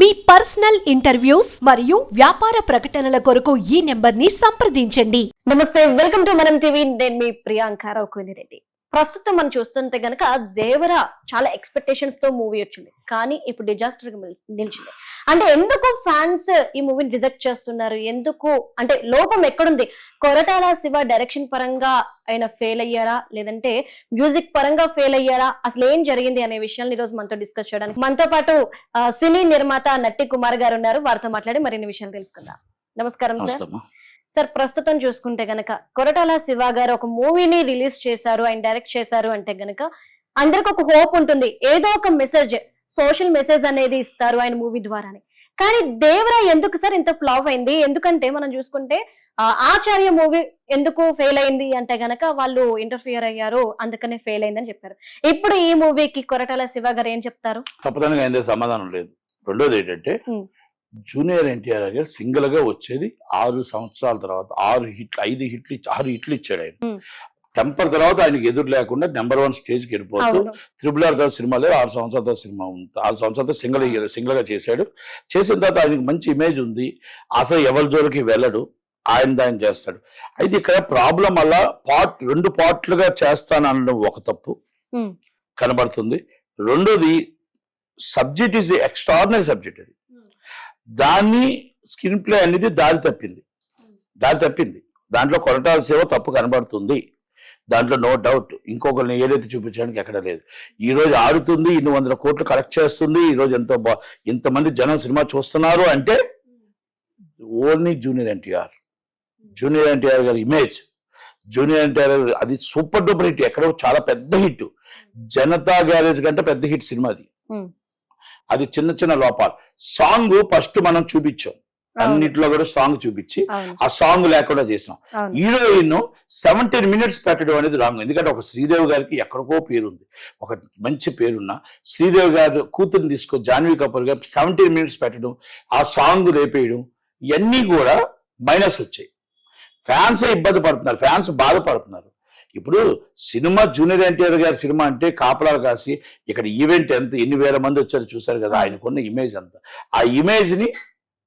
మీ personal interviews మరియు వ్యాపార ప్రకటనల కొరకు ఈ నెంబర్ని సంప్రదించండి. నమస్తే వెల్కమ్ టు మనం టీవీ. నేను మీ ప్రియాంక రెడ్డి ప్రస్తుతం మనం చూస్తుంటే గనక దేవర చాలా ఎక్స్పెక్టేషన్స్తో మూవీ వచ్చింది. కానీ ఇప్పుడు డిజాస్టర్ నిలిచింది. అంటే ఎందుకు ఫ్యాన్స్ ఈ మూవీని రిజెక్ట్ చేస్తున్నారు? ఎందుకు? అంటే లోపం ఎక్కడుంది? కొరటాల శివ డైరెక్షన్ పరంగా ఆయన ఫెయిల్ అయ్యారా? లేదంటే మ్యూజిక్ పరంగా ఫెయిల్ అయ్యారా? అసలు ఏం జరిగింది అనే విషయాన్ని ఈ రోజు మనతో డిస్కస్ చేయడానికి మనతో పాటు సినీ నిర్మాత నట్టి కుమార్ గారు ఉన్నారు. వారితో మాట్లాడి మరిన్ని విషయాలు తెలుసుకుందాం. నమస్కారం సార్. సార్ ప్రస్తుతం చూసుకుంటే గనక కొరటాల శివ గారు ఒక మూవీని రిలీజ్ చేశారు ఆయన డైరెక్ట్ చేశారు అంటే గనక అందరికి ఒక హోప్ ఉంటుంది. ఏదో ఒక మెసేజ్ సోషల్ మెసేజ్ అనేది ఇస్తారు ఆయన మూవీ ద్వారానే. కానీ దేవరా ఎందుకు సార్ ఇంత ఫ్లాప్ అయింది? ఎందుకంటే మనం చూసుకుంటే ఆచార్య మూవీ ఎందుకు ఫెయిల్ అయింది అంటే గనక వాళ్ళు ఇంటర్ఫియర్ అయ్యారు అందుకనే ఫెయిల్ అయిందని చెప్పారు. ఇప్పుడు ఈ మూవీకి కొరటాల శివ గారు ఏం చెప్తారు? తప్పదనగా అయిందే సమాధానం లేదు. రెండోది ఏంటంటే. జూనియర్ ఎన్టీఆర్ గారు సింగిల్గా వచ్చేది ఆరు సంవత్సరాల తర్వాత ఆరు హిట్లు ఐదు హిట్లు ఆరు హిట్లు ఇచ్చాడు ఆయన. టెంపర్ తర్వాత ఆయనకి ఎదురు లేకుండా నెంబర్ వన్ స్టేజ్కి వెళ్ళిపోతూ అవును. త్రిబుల్ ఆర్ తర్వాత సినిమా లేదు ఆరు సంవత్సరాల తర్వాత సినిమా ఉంది. ఆరు సంవత్సరాలతో సింగిల్ సింగిల్గా చేశాడు. చేసిన తర్వాత ఆయనకి మంచి ఇమేజ్ ఉంది. అసలు ఎవరి జోలికి వెళ్ళడు. ఆయన దాన్ని చేస్తాడు. అయితే ఇక్కడ ప్రాబ్లం వల్ల పార్ట్ రెండు పార్ట్లుగా చేస్తాను అనడం ఒక తప్పు. కనబడుతుంది. రెండోది సబ్జెక్ట్ ఈజ్ ఎక్స్ట్రాడినరీ సబ్జెక్ట్ అది. దాన్ని స్క్రీన్ ప్లే అనేది దారి తప్పింది. దారి తప్పింది. దాంట్లో కొరటాల సేవ తప్పు కనబడుతుంది. దాంట్లో నో డౌట్ ఇంకొకరిని ఏదైతే చూపించడానికి ఎక్కడ లేదు. ఈ రోజు ఆడుతుంది ఇన్ని వందల కోట్లు కలెక్ట్ చేస్తుంది ఈ రోజు ఎంతో బా ఇంతమంది జనం సినిమా చూస్తున్నారు అంటే only junior NTR. Junior NTR గారి ఇమేజ్ జూనియర్ ఎన్టీఆర్ గారి అది సూపర్ డూపర్ హిట్. ఎక్కడో చాలా పెద్ద హిట్. జనతా గ్యారేజ్ కంటే పెద్ద హిట్ సినిమా అది. అది చిన్న చిన్న లోపాలు. సాంగ్ ఫస్ట్ మనం చూపించాం. అన్నిట్లో కూడా సాంగ్ చూపించి ఆ సాంగ్ లేకుండా చేసాం హీరోయిన్ సెవెంటీన్ మినిట్స్ పెట్టడం అనేది రాంగ్ ఎందుకంటే ఒక శ్రీదేవి గారికి ఎక్కడికో పేరుంది. ఒక మంచి పేరున్న శ్రీదేవి గారి కూతురుని తీసుకో జాన్వీ కపూర్ గారు సెవెంటీన్ మినిట్స్ పెట్టడం ఆ సాంగ్ రేపేయడం ఇవన్నీ కూడా మైనస్ వచ్చాయి. ఫ్యాన్స్ ఇబ్బంది పడుతున్నారు. ఫ్యాన్స్ బాధపడుతున్నారు. ఇప్పుడు సినిమా జూనియర్ ఎన్టీఆర్ గారి సినిమా అంటే కాపలాలు కాసి ఇక్కడ ఈవెంట్ ఎంత ఎన్ని వేల మంది వచ్చారో చూశారు కదా ఆయనకున్న ఇమేజ్ అంతా. ఆ ఇమేజ్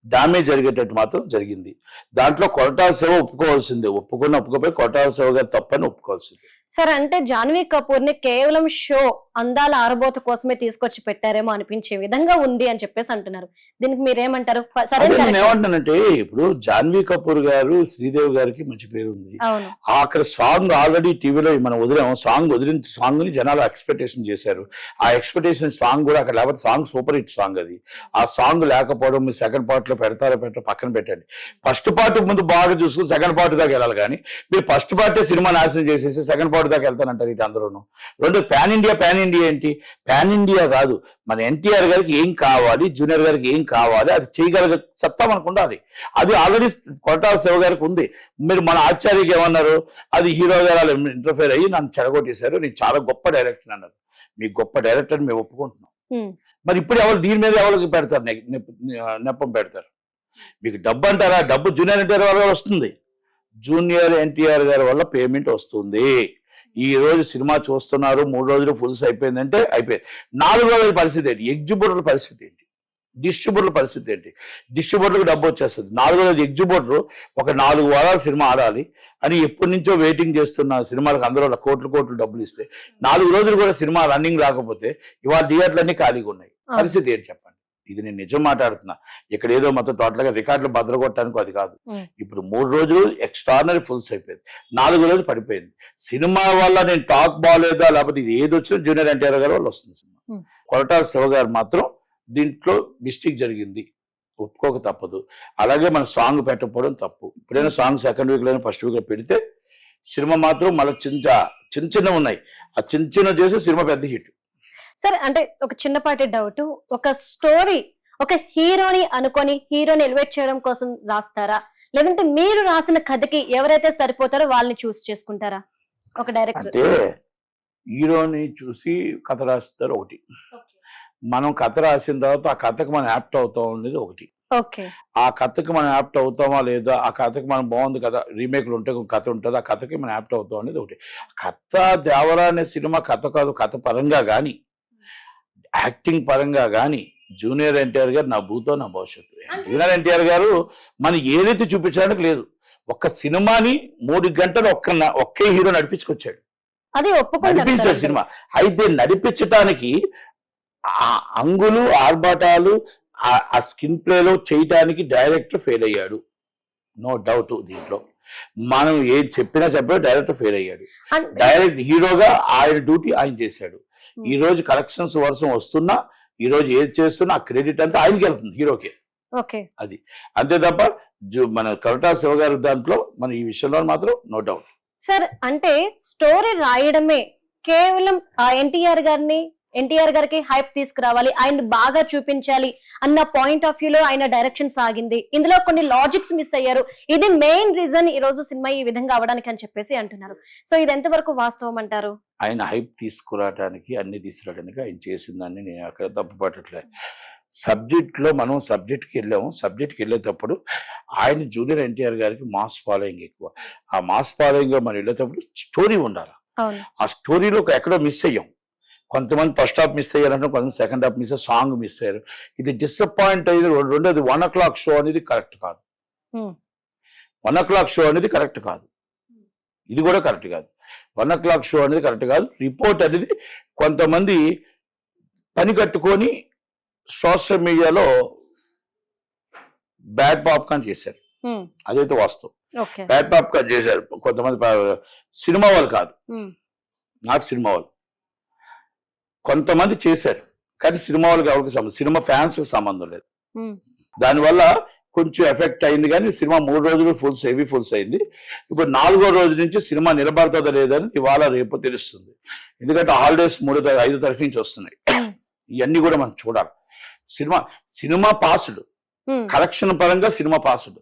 డామేజ్ జరిగేటట్టు మాత్రం జరిగింది. దాంట్లో కొరటాల సేవ ఒప్పుకోవాల్సిందే. ఒప్పుకున్న ఒప్పుకోపోయి కొరటాల సేవ గారు తప్పని ఒప్పుకోవాల్సిందే. సార్ అంటే జాన్వీ కపూర్ని కేవలం షో అందాల ఆరబోత కోసమే తీసుకొచ్చి పెట్టారేమో అనిపించే విధంగా ఉంది అని చెప్పేసి అంటున్నారు. దీనికి మీరేమంటారు? సరే. ఏమంటానంటే ఇప్పుడు జాన్వీ కపూర్ గారు శ్రీదేవి గారికి మంచి పేరు ఉంది. అక్కడ సాంగ్ ఆల్రెడీ టీవీలో మనం వదిలాము సాంగ్ వదిలిన సాంగ్ని జనాలు ఎక్స్పెక్టేషన్ చేశారు. ఆ ఎక్స్పెక్టేషన్ సాంగ్ కూడా అక్కడ లేకపోతే సాంగ్ సూపర్ హిట్ సాంగ్ అది. ఆ సాంగ్ లేకపోవడం మీరు సెకండ్ పార్ట్లో పెడతారో పెట్టారో పక్కన పెట్టండి. ఫస్ట్ పార్ట్ ముందు బాగా చూసుకుని సెకండ్ పార్ట్ దాకా వెళ్ళాలి కానీ మీరు ఫస్ట్ పార్ట్ సినిమా నాశనం చేసేసి సెకండ్ పార్ట్ దాకా వెళ్తానంటారు ఇటు అందరూను రెండు పాన్ ఇండియా పాన్ ఇండియా ఏంటి? పాన్ ఇండియా కాదు. మన ఎన్టీఆర్ గారికి ఏం కావాలి జూనియర్ గారికి ఏం కావాలి అది చేయగలిగే సత్తా మనకు ఉండాలి. అది ఆల్రెడీ కొట్టాల శివ గారికి ఉంది. మీరు మన ఆచార్యకి ఏమన్నారు? అది హీరో గారు ఇంటర్ఫేర్ అయ్యి నన్ను చెడగొట్టేశారు. నేను చాలా గొప్ప డైరెక్టర్ అన్నారు మీ గొప్ప డైరెక్టర్ మేము ఒప్పుకుంటున్నాం. మరి ఇప్పుడు ఎవరు దీని మీద ఎవరికి పెడతారు? నెప్పం పెడతారు. మీకు డబ్బు అంటారా? డబ్బు జూనియర్ ఎన్టీఆర్ వల్ల వస్తుంది. జూనియర్ ఎన్టీఆర్ గారి వల్ల పేమెంట్ వస్తుంది. ఈ రోజు సినిమా చూస్తున్నారు మూడు రోజులు ఫుల్స్ అయిపోయిందంటే అయిపోయింది. నాలుగు రోజుల పరిస్థితి ఏంటి? ఎగ్జిబ్యూటర్ల పరిస్థితి ఏంటి? డిస్ట్రిబ్యూటర్ల పరిస్థితి ఏంటి? డిస్ట్రిబ్యూటర్కి డబ్బు వచ్చేస్తుంది. నాలుగు రోజులు ఎగ్జిబ్యూటర్ ఒక నాలుగు వారాలు సినిమా ఆడాలి అని ఎప్పటి నుంచో వెయిటింగ్ చేస్తున్న సినిమాలకు అందరూ కోట్లు కోట్లు డబ్బులు ఇస్తే నాలుగు రోజులు కూడా సినిమా రన్నింగ్ రాకపోతే ఇవాళ థియేటర్లన్నీ ఖాళీగా ఉన్నాయి. పరిస్థితి ఏంటి చెప్పండి? ఇది నేను నిజం మాట్లాడుతున్నా. ఇక్కడ ఏదో మొత్తం టోటల్గా రికార్డులు బద్దలు కొట్టడానికి అది కాదు. ఇప్పుడు మూడు రోజులు ఎక్స్ట్రానరీ ఫుల్స్ అయిపోయింది. నాలుగు రోజులు పడిపోయింది. సినిమా వల్ల నేను టాక్ బాగాలేదా లేకపోతే ఇది ఏది వచ్చినా జూనియర్ ఎన్టీఆర్ గారి వల్ల వస్తుంది సినిమా. ఉమ్. కొరటాల శివ గారు మాత్రం దీంట్లో మిస్టేక్ జరిగింది. ఒప్పుకోక తప్పదు. అలాగే మన సాంగ్ పెట్టకపోవడం తప్పు. ఇప్పుడైనా సాంగ్ సెకండ్ వీక్లోనే ఫస్ట్ వీక్లో పెడితే సినిమా మాత్రం మళ్ళీ చిన్న చిన్న చిన్న ఉన్నాయి. ఆ చిన్న చిన్న చేసి సినిమా పెద్ద హిట్. సరే అంటే ఒక చిన్నపాటి డౌట్ ఒక స్టోరీ ఒక హీరోని అనుకొని హీరోని ఎలివేట్ చేయడం కోసం రాస్తారా? లేదంటే మీరు రాసిన కథకి ఎవరైతే సరిపోతారో వాళ్ళని చూస్ చేసుకుంటారా? ఒక డైరెక్టర్ అంటే హీరోని చూసి కథ రాస్తారు ఒకటి. మనం కథ రాసిన తర్వాత ఆ కథకు మనం యాప్ట్ అవుతాం అనేది ఒకటి. ఓకే ఆ కథకి మనం యాప్ట్ అవుతామా లేదా? ఆ కథకి మనం బాగుంది కదా? రీమేక్లు ఉంటే కథ ఉంటుంది. ఆ కథకి మనం యాప్ట్ అవుతాం అనేది ఒకటి. కథ దేవరా అనే సినిమా కథ కాదు కథ పరంగా కానీ యాక్టింగ్ పరంగా కానీ జూనియర్ ఎన్టీఆర్ గారు నా భూతో నా భవిష్యత్తు జూనియర్ ఎన్టీఆర్ గారు మనకి ఏదైతే చూపించడానికి లేదు ఒక్క సినిమాని మూడు గంటలు ఒక్క న- ఒకే హీరో నడిపించుకొచ్చాడు. అది నడిపించాడు సినిమా. అయితే నడిపించటానికి ఆ అంగులు ఆర్భాటాలు ఆ- స్కిన్ ప్లేలో చేయటానికి డైరెక్టర్ ఫెయిల్ అయ్యాడు. నో డౌట్ దీంట్లో. మనం ఏం చెప్పినా చెప్పినా డైరెక్టర్ ఫెయిల్ అయ్యాడు. డైరెక్ట్ హీరోగా ఆయన డ్యూటీ ఆయన చేశాడు. ఈ రోజు కలెక్షన్స్ వర్షం వస్తున్నా ఈ రోజు ఏది చేస్తున్నా ఆ క్రెడిట్ అంతా ఆయనకి వెళ్తుంది హీరోకి. ఓకే. అంతే తప్ప మన కవితా శివ గారి దాంట్లో మన ఈ విషయంలో మాత్రం నో డౌట్ సార్ అంటే స్టోరీ రాయడమే కేవలం ఎన్టీఆర్ గారిని ఎన్టీఆర్ గారికి హైప్ తీసుకురావాలి. ఆయన బాగా చూపించాలి అన్న పాయింట్ ఆఫ్ వ్యూ లో ఆయన డైరెక్షన్ సాగింది. ఇందులో కొన్ని లాజిక్స్ మిస్ అయ్యారు. ఇది మెయిన్ రీజన్ ఈ రోజు సినిమా ఈ విధంగా అవడానికి అని చెప్పేసి అంటున్నారు. సో ఇది ఎంతవరకు వాస్తవం అంటారు? ఆయన హైప్ తీసుకురావడానికి అన్ని తీసుకురావడానికి ఆయన చేసిందాన్ని నేను అక్కడ తప్పు పట్టట్లే సబ్జెక్ట్లో మనం సబ్జెక్ట్కి వెళ్ళాము. సబ్జెక్ట్కి వెళ్ళేటప్పుడు ఆయన జూనియర్ ఎన్టీఆర్ గారికి మాస్ ఫాలోయింగ్ ఎక్కువ. ఆ మాస్ ఫాలోయింగ్ మనం వెళ్ళేటప్పుడు స్టోరీ ఉండాలి. ఆ స్టోరీలో ఎక్కడో మిస్ అయ్యాం. కొంతమంది ఫస్ట్ హాఫ్ మిస్ అయ్యారంటే కొంతమంది second half miss song miss అయ్యారు. ఇది డిసప్పాయింట్ అయ్యింది రెండోది వన్ ఓ క్లాక్ షో అనేది కరెక్ట్ కాదు. Hmm. One o'clock show అనేది కరెక్ట్ కాదు. ఇది కూడా కరెక్ట్ కాదు. వన్ ఓ క్లాక్ షో అనేది కరెక్ట్ కాదు. రిపోర్ట్ అనేది కొంతమంది పని కట్టుకొని సోషల్ మీడియాలో బ్యాడ్ పాప్కార్న్ చేశారు. Hmm. అదైతే వాస్తవం. బ్యాడ్ పాప్కార్న్ చేశారు. కొంతమంది సినిమా వాళ్ళు కాదు. Hmm. నాట్ సినిమా వాళ్ళు. కొంతమంది చేశారు కానీ సినిమా వాళ్ళకి ఎవరికి సంబంధం సినిమా ఫ్యాన్స్ సంబంధం లేదు. దానివల్ల కొంచెం ఎఫెక్ట్ అయింది కానీ సినిమా మూడు రోజులు ఫుల్స్ హెవీ ఫుల్స్ అయింది ఇప్పుడు నాలుగో రోజు నుంచి సినిమా నిలబడుతుందా లేదని ఇవాళ రేపు తెలుస్తుంది ఎందుకంటే హాలిడేస్ మూడు ఐదు తారీఖు నుంచి వస్తున్నాయి. ఇవన్నీ కూడా మనం చూడాలి సినిమా సినిమా పాసుడు. కలెక్షన్ పరంగా సినిమా పాసుడు.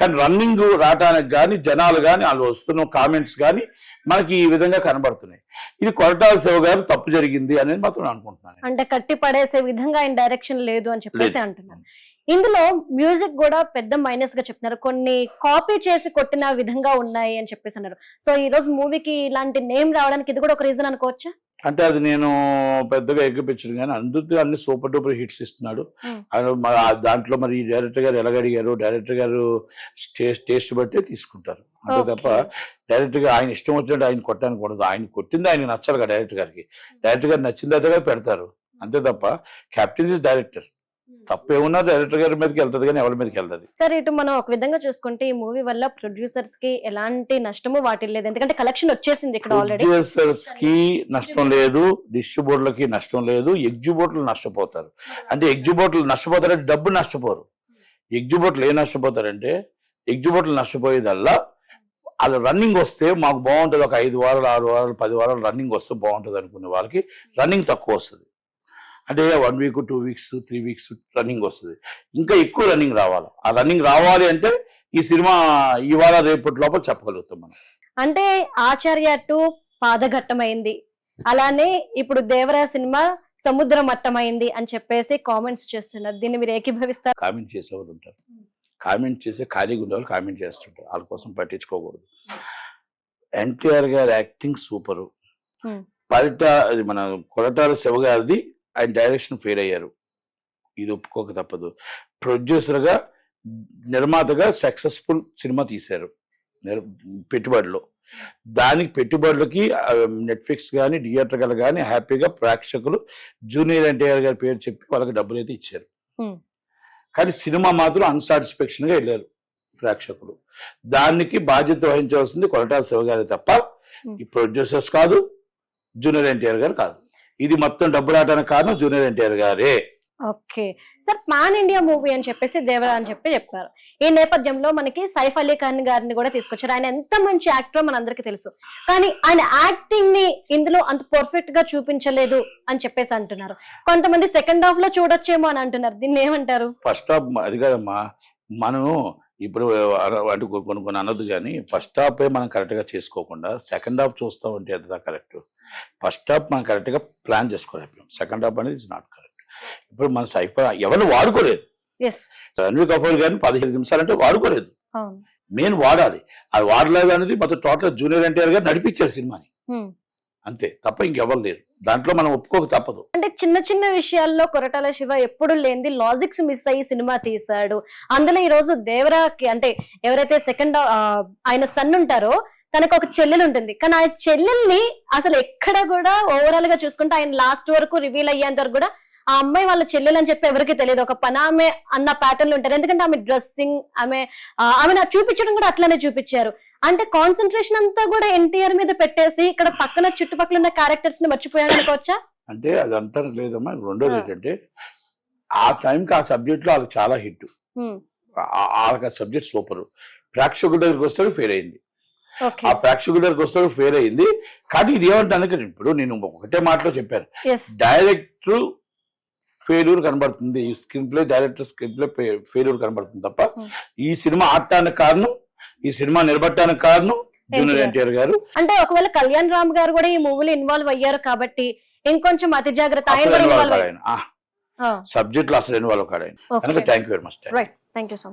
కానీ రన్నింగ్ రావడానికి కానీ జనాలు కానీ వాళ్ళు వస్తున్న కామెంట్స్ కానీ మనకి ఈ విధంగా కనబడుతున్నాయి. ఇది కొరటాల శివ గారు తప్పు జరిగింది అనేది మాత్రం అనుకుంటున్నాను. అంటే కట్టి పడేసే విధంగా ఆయన డైరెక్షన్ లేదు అని చెప్పేసి లేదు. అంటున్నారు. ఇందులో మ్యూజిక్ కూడా పెద్ద మైనస్గా చెప్తున్నారు. కొన్ని కాపీ చేసి కొట్టిన విధంగా ఉన్నాయి అని చెప్పేసి అన్నారు. సో ఈ రోజు మూవీకి ఇలాంటి నేమ్ రావడానికి ఇది కూడా ఒక రీజన్ అనుకోవచ్చా? అంటే అది నేను పెద్దగా ఎగ్గిపించను కానీ అందరితో అన్ని సూపర్ డూపర్ హిట్స్ ఇస్తున్నాడు. Hmm. దాంట్లో మరి డైరెక్టర్ గారు ఎలాగడిగారు డైరెక్టర్ గారు టేస్ట్ బట్టే తీసుకుంటారు. అంతే. తప్ప డైరెక్టర్గా ఆయన ఇష్టం వచ్చినట్టు ఆయన కొట్టడానికి ఉండదు. ఆయన కొట్టింది ఆయన నచ్చాలి కదా డైరెక్టర్ గారికి. డైరెక్టర్ గారు నచ్చింది అదే పెడతారు. అంతే తప్ప కెప్టెన్ ఇస్ డైరెక్టర్. తప్పు ఏమున్నా డైరెక్టర్ గారి మీదకి వెళ్తుంది కానీ ఎవరి మీదకి వెళ్తుంది. సరే ఇటు మనం ఒక విధంగా చూసుకుంటే ఈ మూవీ వల్ల ప్రొడ్యూసర్స్కి ఎలాంటి నష్టము వాటి లేదు. ఎందుకంటే కలెక్షన్ వచ్చేసింది ఇక్కడ ఆల్రెడీ ప్రొడ్యూసర్స్కి నష్టం లేదు డిస్ట్రిబ్యూటర్లకి నష్టం లేదు ఎగ్జిబ్యూటర్లు నష్టపోతారు. అంటే ఎగ్జిబ్యూటర్లు నష్టపోతారంటే డబ్బు నష్టపోరు. ఎగ్జిబ్యూటర్లు ఏం నష్టపోతారంటే ఎగ్జిబ్యూటర్లు నష్టపోయేదల్లా అది రన్నింగ్ వస్తే మాకు బాగుంటుంది. ఒక ఐదు వారాలు ఆరు వారాలు పది వారాలు రన్నింగ్ వస్తే బాగుంటుంది అనుకునే వాళ్ళకి రన్నింగ్ తక్కువ వస్తుంది. అంటే one week two weeks three weeks running వస్తుంది. ఇంకా ఎక్కువ రన్నింగ్ రావాలి. ఆ రన్నింగ్ రావాలి అంటే ఈ సినిమా ఇవాళ రేపటి లోపల చెప్పగలుగుతాం మనం. అంటే ఆచార్య టూ పాదఘట్టమైంది. అలానే ఇప్పుడు దేవరా సినిమా సముద్ర మట్టమైంది అని చెప్పేసి కామెంట్స్ చేస్తున్నారు. దీన్ని మీరు ఏకీభవిస్తారు? కామెంట్ చేసేవాళ్ళు ఉంటారు. కామెంట్ చేసే ఖాళీగా ఉండేవాళ్ళు కామెంట్ చేస్తుంటారు. వాళ్ళ కోసం పట్టించుకోకూడదు. ఎన్టీఆర్ గారి యాక్టింగ్ సూపరు. పరిట అది మన కొరటాల శివ గారిది ఆయన డైరెక్షన్ ఫెయిల్ అయ్యారు. ఇది ఒప్పుకోక తప్పదు. ప్రొడ్యూసర్గా నిర్మాతగా సక్సెస్ఫుల్ సినిమా తీశారు. పెట్టుబడిలో దానికి పెట్టుబడులకి నెట్ఫ్లిక్స్ కానీ థియేటర్ కానీ హ్యాపీగా ప్రేక్షకులు జూనియర్ ఎన్టీఆర్ గారి పేరు చెప్పి వాళ్ళకి డబ్బులు అయితే ఇచ్చారు. కానీ సినిమా మాత్రం అన్సాటిస్ఫాక్షన్గా వెళ్ళారు ప్రేక్షకులు. దానికి బాధ్యత వహించవలసింది కొరటాల శివ గారి తప్ప. ఈ ప్రొడ్యూసర్స్ కాదు జూనియర్ ఎన్టీఆర్ గారు కాదు. ఇది మొత్తం డబ్బులు ఆడడానికి కారణం జూనియర్ ఎన్టీఆర్ గారే. Okay. Sir pan India movie అని చెప్పేసి దేవరా అని చెప్పి చెప్పారు ఈ నేపథ్యంలో మనకి సైఫ్ అలీ ఖాన్ గారిని కూడా తీసుకొచ్చారు. ఆయన ఎంత మంచి యాక్టర్ మనందరికీ తెలుసు. కానీ ఆయన యాక్టింగ్ని ఇందులో అంత పర్ఫెక్ట్గా చూపించలేదు అని చెప్పేసి అంటున్నారు. కొంతమంది సెకండ్ హాఫ్లో చూడొచ్చేమో అని అంటున్నారు. దీన్ని ఏమంటారు? ఫస్ట్ హాఫ్ అది కాదమ్మా. మనం ఇప్పుడు అంటే కొన్ని కొన్ని అనొద్దు కానీ ఫస్ట్ హాఫ్ మనం కరెక్ట్గా చేసుకోకుండా సెకండ్ హాఫ్ చూస్తా ఉంటే ఎంత కరెక్ట్ ఫస్ట్ హాఫ్ మనం కరెక్ట్గా ప్లాన్ చేసుకోవాలి సెకండ్ హాఫ్ అనేది ఇస్ నాట్ కరెక్ట్ ఇప్పుడు మన సైఫర్ ఎవరిని వాడుకోలేదు. రణ్వీర్ కపూర్ గారిని పదిహేను నిమిషాలు అంటే వాడుకోలేదు మెయిన్ వాడాలి. అది వాడలేదు అనేది మొత్తం టోటల్ జూనియర్ ఎన్టీఆర్ గారు నడిపించారు సినిమాని. అంతే తప్ప ఇంకెవరు లేరు. దాంట్లో మనం ఒప్పుకోక తప్పదు. అంటే చిన్న చిన్న విషయాల్లో కొరటాల శివ ఎప్పుడు లేనిది లాజిక్స్ మిస్ అయ్యి సినిమా తీశాడు. అందులో ఈ రోజు దేవరాకి అంటే ఎవరైతే సెకండ్ ఆయన సన్ ఉంటారో తనకు ఒక చెల్లెలు ఉంటుంది. కానీ ఆ చెల్లెల్ని అసలు ఎక్కడ కూడా ఓవరాల్గా చూసుకుంటే ఆయన లాస్ట్ వరకు రివీల్ అయ్యేంత వరకు కూడా ఆ అమ్మాయి వాళ్ళ చెల్లెలు అని చెప్పి ఎవరికి తెలియదు. ఒక పనామె అన్న ప్యాటర్న్ ఉంటారు. ఎందుకంటే ఆమె డ్రెస్సింగ్ ఆమె ఆమె చూపించడం కూడా అట్లానే చూపించారు. అంటే కాన్సన్ట్రేషన్ అంతా కూడా ఎన్టీఆర్ మీద పెట్టేసి ఇక్కడ పక్కన చుట్టుపక్కల ఉన్న క్యారెక్టర్స్ని మర్చిపోయాడు అనుకోవచ్చా? అంటే అది అంటారు లేదమ్మా రెండోది. ఏంటంటే ఆ టైంకి ఆ సబ్జెక్ట్లో వాళ్ళకి చాలా హిట్. వాళ్ళకి ఆ సబ్జెక్ట్ సూపర్ ప్రేక్షకుల దగ్గరికి వస్తాడు ఫెయిల్ అయింది. ఆ ప్రేక్షకుల దగ్గరికి వస్తాడు ఫెయిల్ అయింది. కానీ ఇది ఏమంటాను ఇప్పుడు నేను ఒకటే మాటలో చెప్పాను. డైరెక్టర్ ఫెయిల్యూర్ కనబడుతుంది. ఈ screenplay director screenplay failure కనబడుతుంది తప్ప. ఈ సినిమా ఆడటానికి కారణం ఈ సినిమా నిలబడటానికి కారణం జూనియర్. ఎన్టీఆర్ గారు. అంటే ఒకవేళ కళ్యాణ్ రామ్ గారు కూడా ఈ మూవీలో ఇన్వాల్వ్ అయ్యారు కాబట్టి ఇంకొంచెం అతి జాగ్రత్త ఆయన సబ్జెక్ట్లో అసలు ఇన్వాల్వ్ కాడు ఆయన. కనుక thank you very much right thank you so